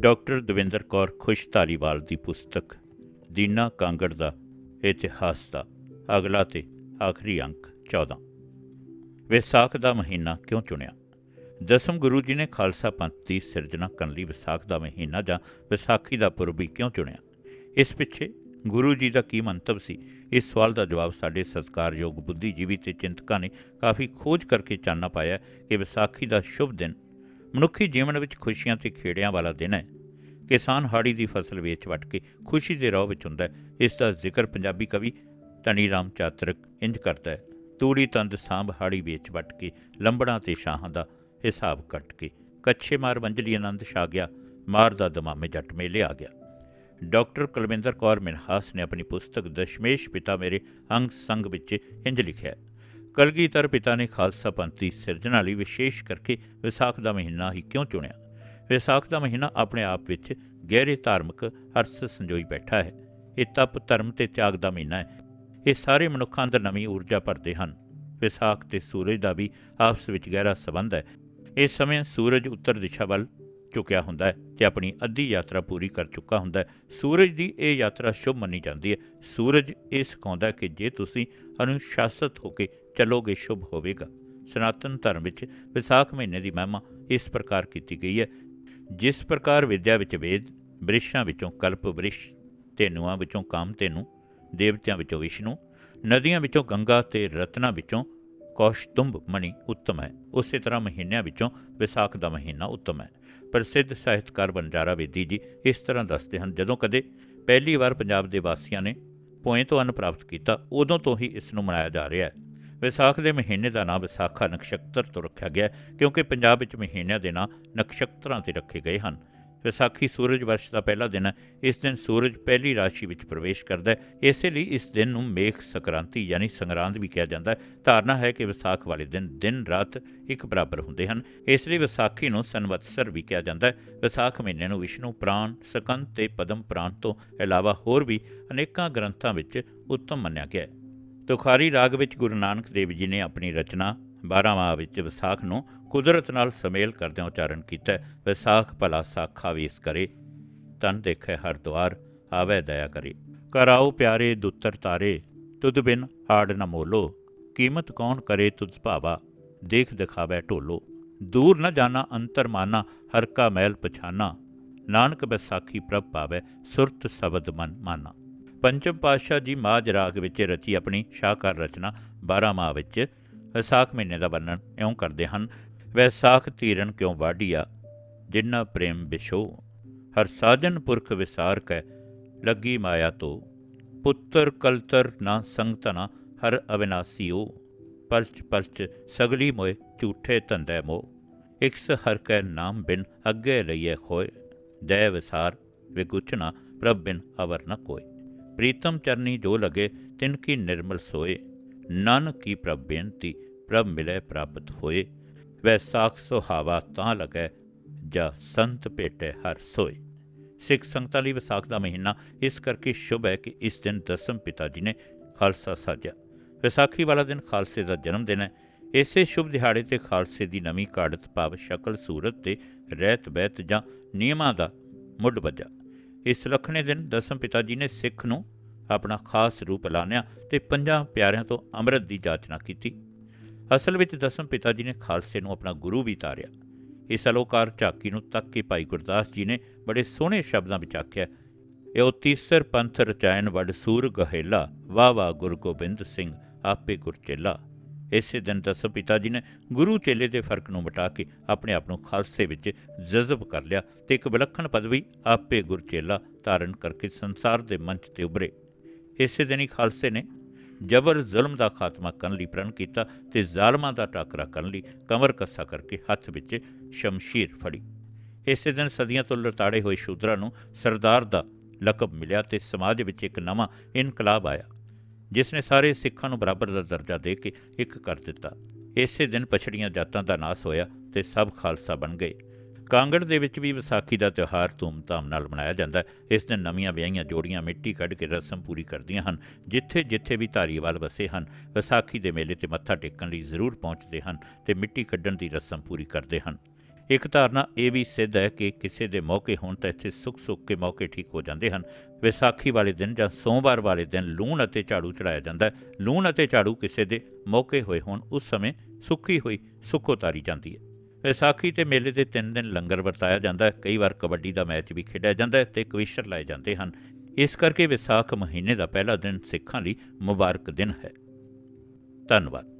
Doctor Davinder Kaur ਖੁਸ਼ ਧਾਲੀਵਾਲ ਦੀ ਪੁਸਤਕ, ਦੀਨਾ ਕਾਂਗੜ ਦਾ ਇਤਿਹਾਸ ਦਾ ਅਗਲਾ ਤੇ ਆਖਰੀ ਅੰਕ 14 ਵਿਸਾਖ ਦਾ ਮਹੀਨਾ ਕਿਉਂ ਚੁਣਿਆ? ਦਸਮ ਗੁਰੂ ਜੀ ਨੇ ਖਾਲਸਾ ਪੰਥ ਦੀ ਸਿਰਜਣਾ ਕਰਨ ਲਈ ਵਿਸਾਖ ਦਾ ਮਹੀਨਾ ਜਾਂ ਵਿਸਾਖੀ ਦਾ ਪੁਰਬ ਕਿਉਂ ਚੁਣਿਆ? ਇਸ ਪਿੱਛੇ ਗੁਰੂ ਜੀ ਦਾ ਕੀ ਮੰਤਵ ਸੀ? ਇਸ ਸਵਾਲ ਦਾ ਜਵਾਬ ਸਾਡੇ ਸਤਿਕਾਰਯੋਗ ਬੁੱਧੀਜੀਵੀ ਤੇ ਚਿੰਤਕਾਂ ਨੇ ਕਾਫੀ ਖੋਜ ਕਰਕੇ ਚਾਨਣਾ ਪਾਇਆ ਕਿ ਵਿਸਾਖੀ ਦਾ ਸ਼ੁਭ ਦਿਨ ਮਨੁੱਖੀ ਜੀਵਨ ਵਿੱਚ ਖੁਸ਼ੀਆਂ ਤੇ ਖੇੜਿਆਂ ਵਾਲਾ ਦਿਨ ਹੈ। ਕਿਸਾਨ ਹਾੜੀ ਦੀ ਫਸਲ ਵੇਚ ਵਟ ਕੇ ਖੁਸ਼ੀ ਦੇ ਰੋਹ ਵਿੱਚ ਹੁੰਦਾ ਹੈ। ਇਸ ਦਾ ਜ਼ਿਕਰ ਪੰਜਾਬੀ ਕਵੀ ਧਨੀ ਰਾਮ ਚਾਤਰਕ ਇੰਜ ਕਰਦਾ ਹੈ। ਤੂੜੀ ਤੰਦ ਸਾਂਭ ਹਾੜੀ ਵੇਚ ਵਟ ਕੇ, ਲੰਬੜਾਂ ਤੇ ਸ਼ਾਹਾਂ ਦਾ ਹਿਸਾਬ ਕੱਟ ਕੇ, ਕੱਛੇ ਮਾਰ ਵੰਜਲੀ ਆਨੰਦ ਛਾ ਗਿਆ, ਮਾਰ ਦਾ ਦਮਾਮੇ ਜੱਟ ਮੇਲੇ ਆ ਗਿਆ। ਡਾਕਟਰ ਕੁਲਵਿੰਦਰ ਕੌਰ ਮਿਨਹਾਸ ਨੇ ਆਪਣੀ ਪੁਸਤਕ ਦਸ਼ਮੇਸ਼ ਪਿਤਾ ਮੇਰੇ ਅੰਗ ਸੰਗ ਵਿੱਚ ਇੰਜ ਲਿਖਿਆ ਕਲਗੀਧਰ ਪਿਤਾ ਨੇ ਖਾਲਸਾ ਪੰਥ ਦੀ ਸਿਰਜਣਾ ਲਈ ਵਿਸ਼ੇਸ਼ ਕਰਕੇ ਵਿਸਾਖ ਦਾ ਮਹੀਨਾ ਹੀ ਕਿਉਂ ਚੁਣਿਆ? ਵਿਸਾਖ ਦਾ ਮਹੀਨਾ ਆਪਣੇ ਆਪ ਵਿੱਚ ਗਹਿਰੇ ਧਾਰਮਿਕ ਅਰਥ ਸੰਜੋਈ ਬੈਠਾ ਹੈ। ਇਹ ਤਪ, ਧਰਮ ਤੇ ਤਿਆਗ ਦਾ ਮਹੀਨਾ ਹੈ। ਇਹ ਸਾਰੇ ਮਨੁੱਖਾਂ ਅੰਦਰ ਨਵੀਂ ਊਰਜਾ ਭਰਦੇ ਹਨ। ਵਿਸਾਖ ਤੇ ਸੂਰਜ ਦਾ ਵੀ ਆਪਸ ਵਿੱਚ ਗਹਿਰਾ ਸੰਬੰਧ ਹੈ। ਇਸ ਸਮੇਂ ਸੂਰਜ ਉੱਤਰ ਦਿਸ਼ਾ ਵੱਲ ਝੁਕਿਆ ਹੁੰਦਾ ਹੈ ਤੇ ਆਪਣੀ ਅੱਧੀ ਯਾਤਰਾ ਪੂਰੀ ਕਰ ਚੁੱਕਾ ਹੁੰਦਾ ਹੈ। ਸੂਰਜ ਦੀ ਇਹ ਯਾਤਰਾ ਸ਼ੁਭ ਮੰਨੀ ਜਾਂਦੀ ਹੈ। ਸੂਰਜ ਇਹ ਸਿਖਾਉਂਦਾ ਕਿ ਜੇ ਤੁਸੀਂ ਅਨੁਸ਼ਾਸਿਤ ਹੋ ਕੇ ਚੱਲੋਗੇ, ਸ਼ੁਭ ਹੋਵੇਗਾ। ਸਨਾਤਨ ਧਰਮ ਵਿੱਚ ਵਿਸਾਖ ਮਹੀਨੇ ਦੀ ਮਹਿਮਾ ਇਸ ਪ੍ਰਕਾਰ ਕੀਤੀ ਗਈ ਹੈ। ਜਿਸ ਪ੍ਰਕਾਰ ਵਿਦਿਆ ਵਿੱਚ ਵੇਦ, ਬ੍ਰਿਸ਼ਾਂ ਵਿੱਚੋਂ ਕਲਪ ਬ੍ਰਿਸ਼, ਧੇਨੂਆਂ ਵਿੱਚੋਂ ਕਾਮ ਕਾਮਧੇਨੂ ਦੇਵਤਿਆਂ ਵਿੱਚੋਂ ਵਿਸ਼ਨੂੰ, ਨਦੀਆਂ ਵਿੱਚੋਂ ਗੰਗਾ ਤੇ ਰਤਨਾਂ ਵਿੱਚੋਂ ਕੌਸ਼ਤੁੰਬ ਮਣੀ ਉੱਤਮ ਹੈ। ਉਸੇ ਤਰ੍ਹਾਂ ਮਹੀਨਿਆਂ ਵਿੱਚੋਂ ਵਿਸਾਖ ਦਾ ਮਹੀਨਾ ਉੱਤਮ ਹੈ। ਪ੍ਰਸਿੱਧ ਸਾਹਿਤਕਾਰ ਬੰਜਾਰਾ ਬੇਦੀ ਜੀ ਇਸ ਤਰ੍ਹਾਂ ਦੱਸਦੇ ਹਨ, ਜਦੋਂ ਕਦੇ ਪਹਿਲੀ ਵਾਰ ਪੰਜਾਬ ਦੇ ਵਾਸੀਆਂ ਨੇ ਪੋਏ ਤੋਂ ਅੰਨ ਪ੍ਰਾਪਤ ਕੀਤਾ, ਉਦੋਂ ਤੋਂ ਹੀ ਇਸ ਨੂੰ ਮਨਾਇਆ ਜਾ ਰਿਹਾ ਹੈ। ਵਿਸਾਖ ਦੇ ਮਹੀਨੇ ਦਾ ਨਾਮ ਵਿਸਾਖਾ ਨਕਸ਼ਤਰ ਤੋਂ ਰੱਖਿਆ ਗਿਆ ਕਿਉਂਕਿ ਪੰਜਾਬ ਵਿੱਚ ਮਹੀਨਿਆਂ ਦੇ ਨਾਂ ਨਕਸ਼ਤਰਾਂ ਤੇ ਰੱਖੇ ਗਏ ਹਨ। ਵਿਸਾਖੀ ਸੂਰਜ ਵਰਸ਼ ਦਾ ਪਹਿਲਾ ਦਿਨ ਹੈ, ਇਸ ਦਿਨ ਸੂਰਜ ਪਹਿਲੀ ਰਾਸ਼ੀ ਵਿੱਚ ਪ੍ਰਵੇਸ਼ ਕਰਦਾ ਹੈ। ਇਸੇ ਲਈ ਇਸ ਦਿਨ ਨੂੰ ਮੇਖ ਸੰਕ੍ਰਾਂਤੀ ਯਾਨੀ ਸੰਗਰਾਂਦ ਵੀ ਕਿਹਾ ਜਾਂਦਾ ਹੈ। ਧਾਰਨਾ ਹੈ ਕਿ ਵਿਸਾਖ ਵਾਲੇ ਦਿਨ ਦਿਨ ਰਾਤ ਇੱਕ ਬਰਾਬਰ ਹੁੰਦੇ ਹਨ। ਇਸ ਲਈ ਵਿਸਾਖੀ ਨੂੰ ਸੰਵਤਸਰ ਵੀ ਕਿਹਾ ਜਾਂਦਾ ਹੈ। ਵਿਸਾਖ ਮਹੀਨੇ ਨੂੰ ਵਿਸ਼ਨੂੰ ਪ੍ਰਾਣ, ਸਕੰਦ ਤੇ ਪਦਮ ਪ੍ਰਾਣ ਤੋਂ ਇਲਾਵਾ ਹੋਰ ਵੀ ਅਨੇਕਾਂ ਗ੍ਰੰਥਾਂ ਵਿੱਚ ਉੱਤਮ ਮੰਨਿਆ ਗਿਆ ਹੈ। ਤੁਖਾਰੀ ਰਾਗ ਵਿੱਚ ਗੁਰੂ ਨਾਨਕ ਦੇਵ ਜੀ ਨੇ ਆਪਣੀ ਰਚਨਾ 12ਵਾਂ ਵਿੱਚ ਵਿਸਾਖ ਨੂੰ ਕੁਦਰਤ ਨਾਲ ਸਮੇਲ ਕਰਦਿਆਂ ਉਚਾਰਨ ਕੀਤਾ ਵਿਸਾਖ ਭਲਾ ਸਾਖਾ ਵੇਸ ਕਰੇ, ਤਨ ਦੇਖੇ ਹਰ ਦੁਆਰ, ਆਵੇ ਦਇਆ ਕਰੇ। ਕਰਾਓ ਪਿਆਰੇ ਦੁੱਤਰ ਤਾਰੇ, ਤੁਧ ਬਿਨ ਹਾੜ ਨਾ ਮੋਲੋ। ਕੀਮਤ ਕੌਣ ਕਰੇ ਤੁਧ ਭਾਵਾ, ਦੇਖ ਦਿਖਾਵੇ ਢੋਲੋ। ਦੂਰ ਨਾ ਜਾਣਾ ਅੰਤਰ ਮਾਨਾ ਹਰ ਕਾ ਮੈਲ ਪਛਾਨਾ। ਨਾਨਕ ਵਿਸਾਖੀ ਪ੍ਰਭ ਪਾਵੇ, ਸੁਰਤ ਸ਼ਬਦ ਮਨ ਮਾਨਾ। ਪੰਚਮ ਪਾਤਸ਼ਾਹ ਜੀ ਮਾਝ ਰਾਗ ਵਿੱਚ ਰਚੀ ਆਪਣੀ ਸ਼ਾਹਕਾਰ ਰਚਨਾ 12 ਮਾਹ ਵਿੱਚ ਵਿਸਾਖ ਮਹੀਨੇ ਦਾ ਵਰਣਨ ਇਉਂ ਕਰਦੇ ਹਨ ਵੈਸਾਖ ਤੀਰਨ ਕਿਉਂ ਵਾਢੀਆ, ਜਿੰਨਾ ਪ੍ਰੇਮ ਬਿਸ਼ੋ ਹਰ ਸਾਜਨ ਪੁਰਖ ਵਿਸਾਰ ਕੈ, ਲੱਗੀ ਮਾਇਆ ਤੋ, ਪੁੱਤਰ ਕਲਤਰ ਨਾ ਸੰਗਤਨਾ ਹਰ ਅਵਿਨਾਸੀਓ, ਪਰਚ ਪਰਚ ਸਗਲੀ ਮੋਏ ਝੂਠੇ ਧੰਦੇ ਮੋ, ਇਕਸ ਹਰ ਕੈ ਨਾਮ ਬਿਨ ਅੱਗੇ ਲਈਏ ਖੋਏ, ਦੈ ਵਿਸਾਰ ਵਿਗੁਚਨਾ ਪ੍ਰਭ ਬਿਨ ਅਵਰ ਨ ਕੋਏ। ਪ੍ਰੀਤਮ ਚਰਨੀ ਜੋ ਲਗੇ, ਤਿਨ ਕੀ ਨਿਰਮਲ ਸੋਏ। ਨਾਨਕ ਕੀ ਪ੍ਰਭ ਬੇਨਤੀ, ਪ੍ਰਭ ਮਿਲੇ ਪ੍ਰਾਪਤ ਹੋਏ। ਵੈਸਾਖ ਸੁਹਾਵਾ ਤਾਂ ਲਗੈ, ਜਾਂ ਸੰਤ ਭੇਟੇ ਹਰ ਸੋਏ। ਸਿੱਖ ਸੰਗਤਾਂ ਲਈ ਵਿਸਾਖ ਦਾ ਮਹੀਨਾ ਇਸ ਕਰਕੇ ਸ਼ੁਭ ਹੈ ਕਿ ਇਸ ਦਿਨ ਦਸਮ ਪਿਤਾ ਜੀ ਨੇ ਖਾਲਸਾ ਸਾਜਿਆ। ਵਿਸਾਖੀ ਵਾਲਾ ਦਿਨ ਖਾਲਸੇ ਦਾ ਜਨਮ ਦਿਨ ਹੈ। ਇਸੇ ਸ਼ੁਭ ਦਿਹਾੜੇ ਤੇ ਖਾਲਸੇ ਦੀ ਨਵੀਂ ਕਾੜਤ ਭਾਵ ਸ਼ਕਲ ਸੂਰਤ ਤੇ ਰਹਿਤ ਬਹਿਤ ਜਾਂ ਨਿਯਮਾਂ ਦਾ ਮੁੱਢ ਵੱਜਾ। ਇਸ ਲਖਣੇ ਦਿਨ ਦਸਮ ਪਿਤਾ ਜੀ ਨੇ ਸਿੱਖ ਨੂੰ ਆਪਣਾ ਖਾਸ ਰੂਪ ਲਾਣਿਆ ਤੇ ਪੰਜਾਂ ਪਿਆਰਿਆਂ ਤੋਂ ਅੰਮ੍ਰਿਤ ਦੀ ਜਾਚਨਾ ਕੀਤੀ। ਅਸਲ ਵਿੱਚ ਦਸਮ ਪਿਤਾ ਜੀ ਨੇ ਖਾਲਸੇ ਨੂੰ ਆਪਣਾ ਗੁਰੂ ਵੀ ਤਾਰਿਆ। ਇਸ ਅਲੋਕਾਰ ਝਾਕੀ ਨੂੰ ਤੱਕ ਕੇ ਭਾਈ ਗੁਰਦਾਸ ਜੀ ਨੇ ਬੜੇ ਸੋਹਣੇ ਸ਼ਬਦਾਂ ਵਿੱਚ ਆਖਿਆ, ਇਹ ਤੀਸਰ ਪੰਥ ਰਚਾਇਨ ਵੱਡ ਸੂਰ ਗਹੇਲਾ ਵਾ ਵਾ ਗੁਰੂ ਗੋਬਿੰਦ ਸਿੰਘ, ਆਪੇ ਗੁਰਚੇਲਾ ਇਸੇ ਦਿਨ ਦਸਮ ਪਿਤਾ ਜੀ ਨੇ ਗੁਰੂ ਚੇਲੇ ਦੇ ਫ਼ਰਕ ਨੂੰ ਮਿਟਾ ਕੇ ਆਪਣੇ ਆਪ ਨੂੰ ਖਾਲਸੇ ਵਿੱਚ ਜਜ਼ਬ ਕਰ ਲਿਆ ਤੇ ਇੱਕ ਵਿਲੱਖਣ ਪਦਵੀ ਆਪੇ ਗੁਰਚੇਲਾ ਧਾਰਨ ਕਰਕੇ ਸੰਸਾਰ ਦੇ ਮੰਚ ਤੇ ਉਭਰੇ। ਇਸੇ ਦਿਨ ਹੀ ਖਾਲਸੇ ਨੇ ਜਬਰ ਜ਼ੁਲਮ ਦਾ ਖਾਤਮਾ ਕਰਨ ਲਈ ਪ੍ਰਣ ਕੀਤਾ ਤੇ ਜ਼ਾਲਮਾਂ ਦਾ ਟਾਕਰਾ ਕਰਨ ਲਈ ਕਮਰ ਕੱਸਾ ਕਰਕੇ ਹੱਥ ਵਿੱਚ ਸ਼ਮਸ਼ੀਰ ਫੜੀ। ਇਸੇ ਦਿਨ ਸਦੀਆਂ ਤੋਂ ਲਤਾੜੇ ਹੋਏ ਸ਼ੂਦਰਾਂ ਨੂੰ ਸਰਦਾਰ ਦਾ ਲਕਬ ਮਿਲਿਆ ਤੇ ਸਮਾਜ ਵਿੱਚ ਇੱਕ ਨਵਾਂ ਇਨਕਲਾਬ ਆਇਆ। ਜਿਸ ਨੇ ਸਾਰੇ ਸਿੱਖਾਂ ਨੂੰ ਬਰਾਬਰ ਦਾ ਦਰਜਾ ਦੇ ਕੇ ਇੱਕ ਕਰ ਦਿੱਤਾ। ਇਸੇ ਦਿਨ ਪਛੜੀਆਂ ਜਾਤਾਂ ਦਾ ਨਾਸ ਹੋਇਆ ਤੇ ਸਭ ਖਾਲਸਾ ਬਣ ਗਏ। ਕਾਂਗੜ ਦੇ ਵਿੱਚ ਵੀ ਵਿਸਾਖੀ ਦਾ ਤਿਉਹਾਰ ਧੂਮਧਾਮ ਨਾਲ ਮਨਾਇਆ ਜਾਂਦਾ ਹੈ। ਇਸ ਦਿਨ ਨਵੀਆਂ ਵਿਆਹੀਆਂ ਜੋੜੀਆਂ ਮਿੱਟੀ ਕੱਢ ਕੇ ਰਸਮ ਪੂਰੀ ਕਰਦੀਆਂ ਹਨ। ਜਿੱਥੇ ਜਿੱਥੇ ਵੀ ਧਾਰੀਵਾਲ ਵਸੇ ਹਨ, ਵਿਸਾਖੀ ਦੇ ਮੇਲੇ ਤੇ ਮੱਥਾ ਟੇਕਣ ਲਈ ਜ਼ਰੂਰ ਪਹੁੰਚਦੇ ਹਨ ਤੇ ਮਿੱਟੀ ਕੱਢਣ ਦੀ ਰਸਮ ਪੂਰੀ ਕਰਦੇ ਹਨ। ਇੱਕ ਧਾਰਨਾ ਇਹ ਵੀ ਸਿੱਧ ਹੈ ਕਿ ਕਿਸੇ ਦੇ ਮੌਕੇ ਹੋਣ ਤਾਂ ਇੱਥੇ ਸੁੱਖ ਸੁੱਖ ਕੇ ਮੌਕੇ ਠੀਕ ਹੋ ਜਾਂਦੇ ਹਨ। ਵਿਸਾਖੀ ਵਾਲੇ ਦਿਨ ਜਾਂ ਸੋਮਵਾਰ ਵਾਲੇ ਦਿਨ ਲੂਣ ਅਤੇ ਝਾੜੂ ਚੜਾਇਆ ਜਾਂਦਾ ਹੈ। ਲੂਣ ਅਤੇ ਝਾੜੂ ਕਿਸੇ ਦੇ ਮੌਕੇ ਹੋਏ ਹੋਣ, ਉਸ ਸਮੇਂ ਸੁੱਕੀ ਹੋਈ ਸੁੱਕੋ ਉਤਾਰੀ ਜਾਂਦੀ ਹੈ। ਵਿਸਾਖੀ ਤੇ ਮੇਲੇ ਦੇ ਤਿੰਨ ਦਿਨ ਲੰਗਰ ਵਰਤਾਇਆ ਜਾਂਦਾ ਹੈ। ਕਈ ਵਾਰ ਕਬੱਡੀ ਦਾ ਮੈਚ ਵੀ ਖੇਡਿਆ ਜਾਂਦਾ ਹੈ ਤੇ ਕਵਿਸ਼ਰ ਲਾਏ ਜਾਂਦੇ ਹਨ। ਇਸ ਕਰਕੇ ਵਿਸਾਖ ਮਹੀਨੇ ਦਾ ਪਹਿਲਾ ਦਿਨ ਸਿੱਖਾਂ ਲਈ ਮੁਬਾਰਕ ਦਿਨ ਹੈ। ਧੰਨਵਾਦ।